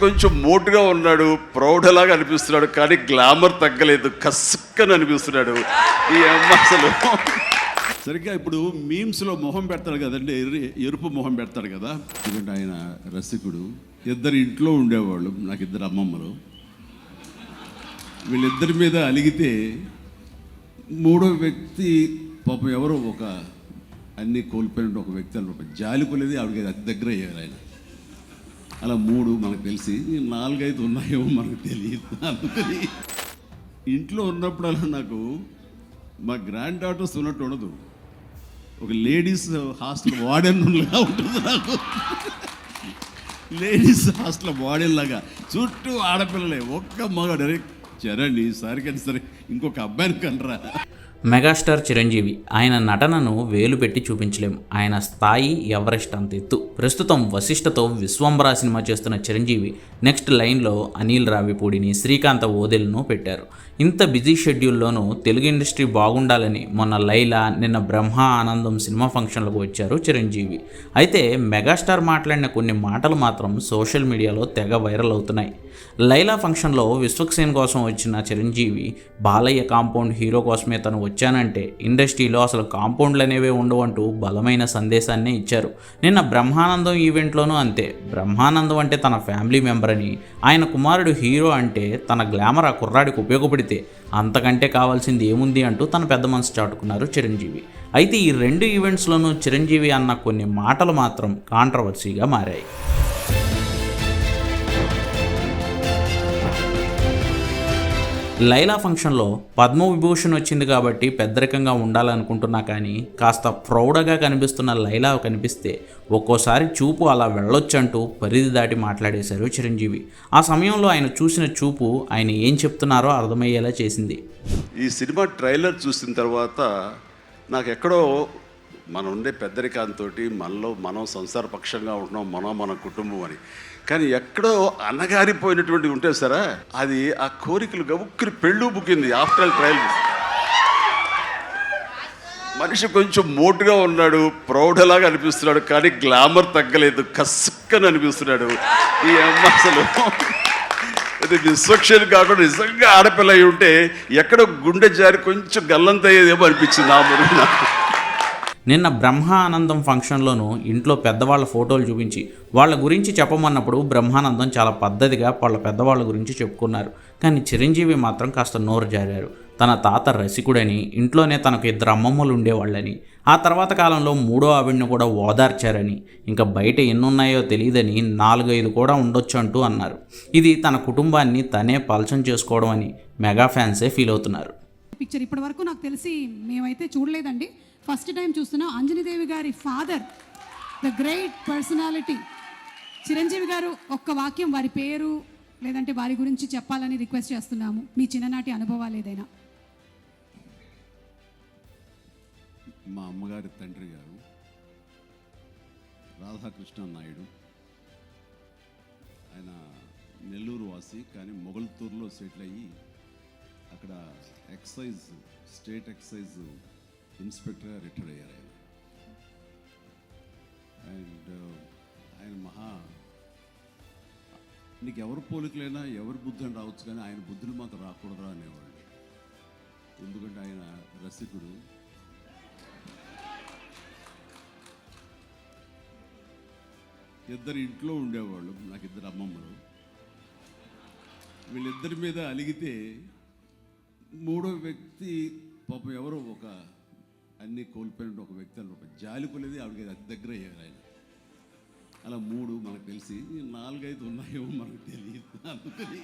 కొంచెం మోటుగా ఉన్నాడు ప్రౌఢలాగా అనిపిస్తున్నాడు కానీ గ్లామర్ తగ్గలేదు కసుక్కని అనిపిస్తున్నాడు. ఈ అమ్మ అసలు సరిగ్గా ఇప్పుడు మీమ్స్లో మొహం పెడతాడు కదండి ఎరుపు మొహం పెడతాడు కదా. ఎందుకంటే ఆయన రసికుడు. ఇద్దరు ఇంట్లో ఉండేవాళ్ళు నాకు ఇద్దరు అమ్మమ్మలు. వీళ్ళిద్దరి మీద అలిగితే మూడో వ్యక్తి పాపం ఎవరో ఒక అన్ని కోల్పోయిన ఒక వ్యక్తి అనమాట. జాలి కొలేది ఆవిడకి అతి దగ్గర అయ్యారు ఆయన. అలా మూడు మనకు తెలిసి నాలుగైదు ఉన్నాయేమో మనకు తెలియదు. అందుకని ఇంట్లో ఉన్నప్పుడల్లా నాకు మా గ్రాండ్ డాటర్స్ ఉన్నట్టు ఉండదు. ఒక లేడీస్ హాస్టల్ వార్డెన్ లాగా ఉంటుంది నాకు. లేడీస్ హాస్టల్ వార్డెన్ లాగా. చుట్టూ ఆడపిల్లలే. ఒక్క మగాడు అరే చరండి ఈసారి సరే ఇంకొక అబ్బాయిని కనరా. మెగాస్టార్ చిరంజీవి ఆయన నటనను వేలు పెట్టి చూపించలేం. ఆయన స్థాయి ఎవరెస్ట్ అంత ఎత్తు. ప్రస్తుతం వశిష్ఠతో విశ్వంబరా సినిమా చేస్తున్న చిరంజీవి నెక్స్ట్ లైన్లో అనిల్ రావిపూడిని శ్రీకాంత ఓదెల్ను పెట్టారు. ఇంత బిజీ షెడ్యూల్లోనూ తెలుగు ఇండస్ట్రీ బాగుండాలని మొన్న లైలా నిన్న బ్రహ్మ ఆనందం సినిమా ఫంక్షన్లకు వచ్చారు చిరంజీవి. అయితే మెగాస్టార్ మాట్లాడిన కొన్ని మాటలు మాత్రం సోషల్ మీడియాలో తెగ వైరల్ అవుతున్నాయి. లైలా ఫంక్షన్లో విశ్వక్సేన్ కోసం వచ్చిన చిరంజీవి బాలయ్య కాంపౌండ్ హీరో కోసమే తను వచ్చానంటే ఇండస్ట్రీలో అసలు కాంపౌండ్లు అనేవే ఉండవంటూ బలమైన సందేశాన్ని ఇచ్చారు. నిన్న బ్రహ్మానందం ఈవెంట్లోనూ అంతే. బ్రహ్మానందం అంటే తన ఫ్యామిలీ మెంబర్ అని ఆయన కుమారుడు హీరో అంటే తన గ్లామర్ ఆ కుర్రాడికి ఉపయోగపడితే అంతకంటే కావాల్సింది ఏముంది అంటూ తన పెద్ద మనసు చాటుకున్నారు చిరంజీవి. అయితే ఈ రెండు ఈవెంట్స్లోనూ చిరంజీవి అన్న కొన్ని మాటలు మాత్రం కాంట్రవర్సీగా మారాయి. లైలా ఫంక్షన్లో పద్మవిభూషణ్ వచ్చింది కాబట్టి పెద్దరికంగా ఉండాలనుకుంటున్నా కానీ కాస్త ప్రౌడగా కనిపిస్తున్న లైలా కనిపిస్తే ఒక్కోసారి చూపు అలా వెళ్ళొచ్చంటూ పరిధి దాటి మాట్లాడేశారు చిరంజీవి. ఆ సమయంలో ఆయన చూసిన చూపు ఆయన ఏం చెప్తున్నారో అర్థమయ్యేలా చేసింది. ఈ సినిమా ట్రైలర్ చూసిన తర్వాత నాకు ఎక్కడో మనం ఉండే పెద్దరికాంతో మనలో మనం సంసార పక్షంగా ఉంటున్నాం మనం మన కుటుంబం అని. కానీ ఎక్కడో అన్నగారిపోయినటువంటి ఉంటే సరే అది ఆ కోరికలు గబుక్కుని పెళ్ళు బుక్కింది ఆఫ్టర్ ఆల్ ట్రయల్ మనిషి కొంచెం మోటుగా ఉన్నాడు ప్రౌఢలాగా అనిపిస్తున్నాడు కానీ గ్లామర్ తగ్గలేదు కసుక్కని అనిపిస్తున్నాడు. ఈ అమ్మ అసలు అది విశ్వక్షేణి కాకుండా నిజంగా ఆడపిల్ల అయి ఉంటే ఎక్కడో గుండె జారి కొంచెం గల్లంతయ్యేదేమో అనిపించింది ఆ మురుగు నాకు నిన్న బ్రహ్మానందం ఫంక్షన్లోనూ ఇంట్లో పెద్దవాళ్ళ ఫోటోలు చూపించి వాళ్ళ గురించి చెప్పమన్నప్పుడు బ్రహ్మానందం చాలా పద్ధతిగా వాళ్ళ పెద్దవాళ్ళ గురించి చెప్పుకున్నారు. కానీ చిరంజీవి మాత్రం కాస్త నోరు జారారు. తన తాత రసికుడని ఇంట్లోనే తనకు ఇద్దరు అమ్మమ్మలు ఉండేవాళ్ళని. ఆ తర్వాత కాలంలో మూడో ఆవిడ్ని కూడా ఓదార్చారని. ఇంకా బయట ఎన్నున్నాయో తెలియదని నాలుగైదు కూడా ఉండొచ్చు అంటూ అన్నారు. ఇది తన కుటుంబాన్ని తనే పలచం చేసుకోవడం అని మెగా ఫ్యాన్సే ఫీల్ అవుతున్నారు. పిక్చర్ ఇప్పటి వరకు నాకు తెలిసి మేమైతే చూడలేదండి. ఫస్ట్ టైం చూస్తున్నాం అంజనీదేవి గారి father the great personality. Chiranjeevi garu ఒక్క వాక్యం వారి పేరు లేదంటే వారి గురించి చెప్పాలని రిక్వెస్ట్ చేస్తున్నాము. మీ చిన్ననాటి అనుభవాలు ఏదైనా? మా అమ్మగారి తండ్రి గారు రాధాకృష్ణ నాయుడు. ఆయన నెల్లూరు వాసి కానీ మొగల్తూరులో సెటిల్ అయ్యి అక్కడ ఎక్సైజ్ స్టేట్ ఎక్సైజ్ ఇన్స్పెక్టర్గా రిటైర్ అయ్యారు ఆయన. అండ్ ఆయన మహా నీకు ఎవరు పోలికలైనా ఎవరి బుద్ధి అని రావచ్చు కానీ ఆయన బుద్ధులు మాత్రం రాకూడదురా అనేవాళ్ళు. ఎందుకంటే ఆయన రసికుడు. ఇద్దరు ఇంట్లో ఉండేవాళ్ళు నాకు ఇద్దరు అమ్మమ్మలు. వీళ్ళిద్దరి మీద అలిగితే మూడో వ్యక్తి పాపం ఎవరో ఒక అన్నీ కోల్పోయిన ఒక వ్యక్తి అని ఒక జాలిపోలేదు ఆవిడకి అతి దగ్గర అయ్యారు ఆయన. అలా మూడు మనకు తెలిసి నాలుగైదు ఉన్నాయో మనకు తెలియదు. అందుకని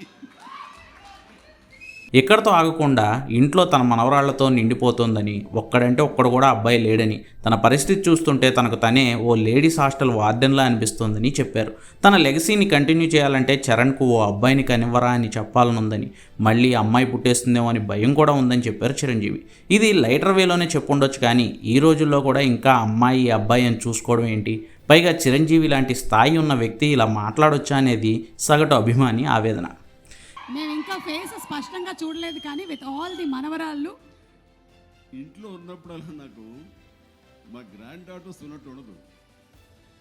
ఇక్కడతో ఆగకుండా ఇంట్లో తన మనవరాళ్ళతో నిండిపోతోందని ఒక్కడంటే ఒక్కడు కూడా అబ్బాయి లేడని తన పరిస్థితి చూస్తుంటే తనకు తనే ఓ లేడీస్ హాస్టల్ వార్డెన్లా అనిపిస్తోందని చెప్పారు. తన లెగసీని కంటిన్యూ చేయాలంటే చరణ్కు ఓ అబ్బాయిని కనివ్వరా అని చెప్పాలనుందని మళ్ళీ అమ్మాయి పుట్టేస్తుందేమో అని భయం కూడా ఉందని చెప్పారు చిరంజీవి. ఇది లైటర్ వేలోనే చెప్పుండొచ్చు కానీ ఈ రోజుల్లో కూడా ఇంకా అమ్మాయి అబ్బాయి అని చూసుకోవడం ఏంటి? పైగా చిరంజీవి లాంటి స్థాయి ఉన్న వ్యక్తి ఇలా మాట్లాడొచ్చా అనేది సగటు అభిమాని ఆవేదన. ఫేస్ స్పష్టంగా చూడలేదు కానీ విత్ ఆల్ ది మనవరాళ్ళు. ఇంట్లో ఉన్నప్పుడల్లా నాకు మా గ్రాండ్ డాటర్స్ ఉన్నట్టు ఉండదు.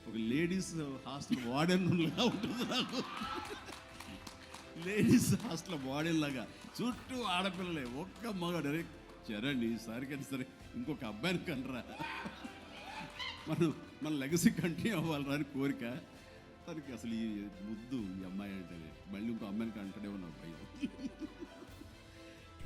ఒక లేడీస్ హాస్టల్ వార్డెన్ లాగా ఉంటుంది నాకు. లేడీస్ హాస్టల్ బాడీలాగా చుట్టూ ఆడపిల్లలే. ఒక్క మగాడు. అరే చరండి ఈసారి సరే ఇంకొక అబ్బాయిని కనరా. మనం మన లెగసీ కంటిన్యూ అవ్వాలని అని కోరిక. తనకి అసలు ఈ ముద్దు ఈ అమ్మాయి అంటే మళ్ళీ ఇంకో అమ్మాయిని కంటనే ఉన్నావు భయం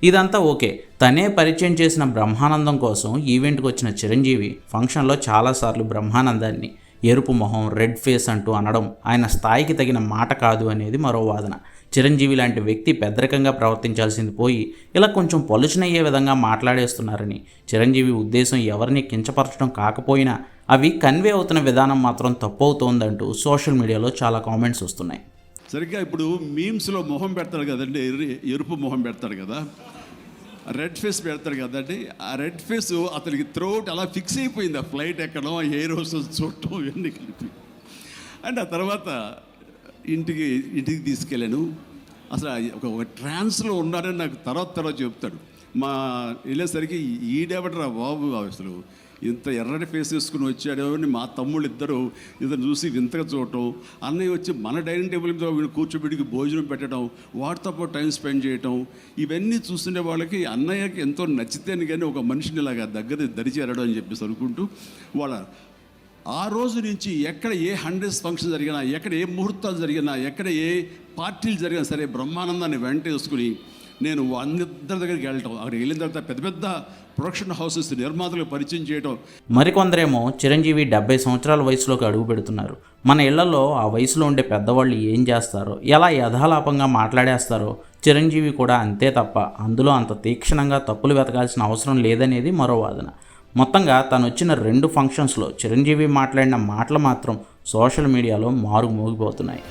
ఇదంతా ఓకే. తనే పరిచయం చేసిన బ్రహ్మానందం కోసం ఈవెంట్కి వచ్చిన చిరంజీవి ఫంక్షన్లో చాలాసార్లు బ్రహ్మానందాన్ని ఎరుపు మొహం రెడ్ ఫేస్ అంటూ అనడం ఆయన స్థాయికి తగిన మాట కాదు అనేది మరో వాదన. చిరంజీవి లాంటి వ్యక్తి పెద్దరికంగా ప్రవర్తించాల్సింది పోయి ఇలా కొంచెం పొలుచునయ్యే విధంగా మాట్లాడేస్తున్నారని చిరంజీవి ఉద్దేశం ఎవరిని కించపరచడం కాకపోయినా అవి కన్వే అవుతున్న విధానం మాత్రం తప్పు అవుతోందంటూ సోషల్ మీడియాలో చాలా కామెంట్స్ వస్తున్నాయి. సరిగ్గా ఇప్పుడు మీమ్స్లో మొహం పెడతాడు కదండి ఎరుపు మొహం పెడతాడు కదా రెడ్ ఫేస్ పెడతాడు కదండి ఆ రెడ్ ఫేస్ అతనికి త్రోట్ అలా ఫిక్స్ అయిపోయింది ఆ ఫ్లైట్ ఎక్కడం ఆ ఎయిర్ హోస్టెస్ చూడటం ఇవన్నీ కలిపి. అండ్ ఆ తర్వాత ఇంటికి ఇంటికి తీసుకెళ్ళాను. అసలు ఒక ట్రాన్స్లో ఉన్నాడని నాకు తర్వాత తర్వాత చెప్తాడు. మా వెళ్ళేసరికి ఈడెవడరా బాబు అసలు? ఇంత ఎర్రటి ఫేస్ వేసుకుని వచ్చాడో అని మా తమ్ముళ్ళు ఇద్దరు ఇద్దరు చూసి వింతగా చూడటం అన్నయ్య వచ్చి మన డైనింగ్ టేబుల్ మీద వీడు కూర్చోబెడికి భోజనం పెట్టడం వాటితో పాటు టైం స్పెండ్ చేయటం ఇవన్నీ చూస్తుండే వాళ్ళకి అన్నయ్యకి ఎంతో నచ్చితేనే కానీ ఒక మనిషిని ఇలాగా దగ్గర దరిచేరడం అని చెప్పేసి అనుకుంటూ వాళ్ళ ఆ రోజు నుంచి ఎక్కడ ఏ హండ్రెడ్స్ ఫంక్షన్ జరిగినా ఎక్కడ ఏ ముహూర్తాలు జరిగినా ఎక్కడ ఏ పార్టీలు జరిగినా సరే బ్రహ్మానందాన్ని వెంట వేసుకుని నేను అందరి దగ్గరికి వెళ్ళటం అక్కడికి వెళ్ళిన తర్వాత పెద్ద పెద్ద ప్రొడక్షన్ హౌసెస్ నిర్మాతలకు పరిచయం చేయటం. మరికొందరేమో చిరంజీవి డెబ్బై సంవత్సరాల వయసులోకి అడుగు పెడుతున్నారు. మన ఇళ్ళలో ఆ వయసులో ఉండే పెద్దవాళ్ళు ఏం చేస్తారో ఎలా యథాలాపంగా మాట్లాడేస్తారో చిరంజీవి కూడా అంతే తప్ప అందులో అంత తీక్షణంగా తప్పులు వెతకాల్సిన అవసరం లేదనేది మరో వాదన. మొత్తంగా తను వచ్చిన రెండు ఫంక్షన్స్లో చిరంజీవి మాట్లాడిన మాటలు మాత్రం సోషల్ మీడియాలో మారుమోగిపోతున్నాయి.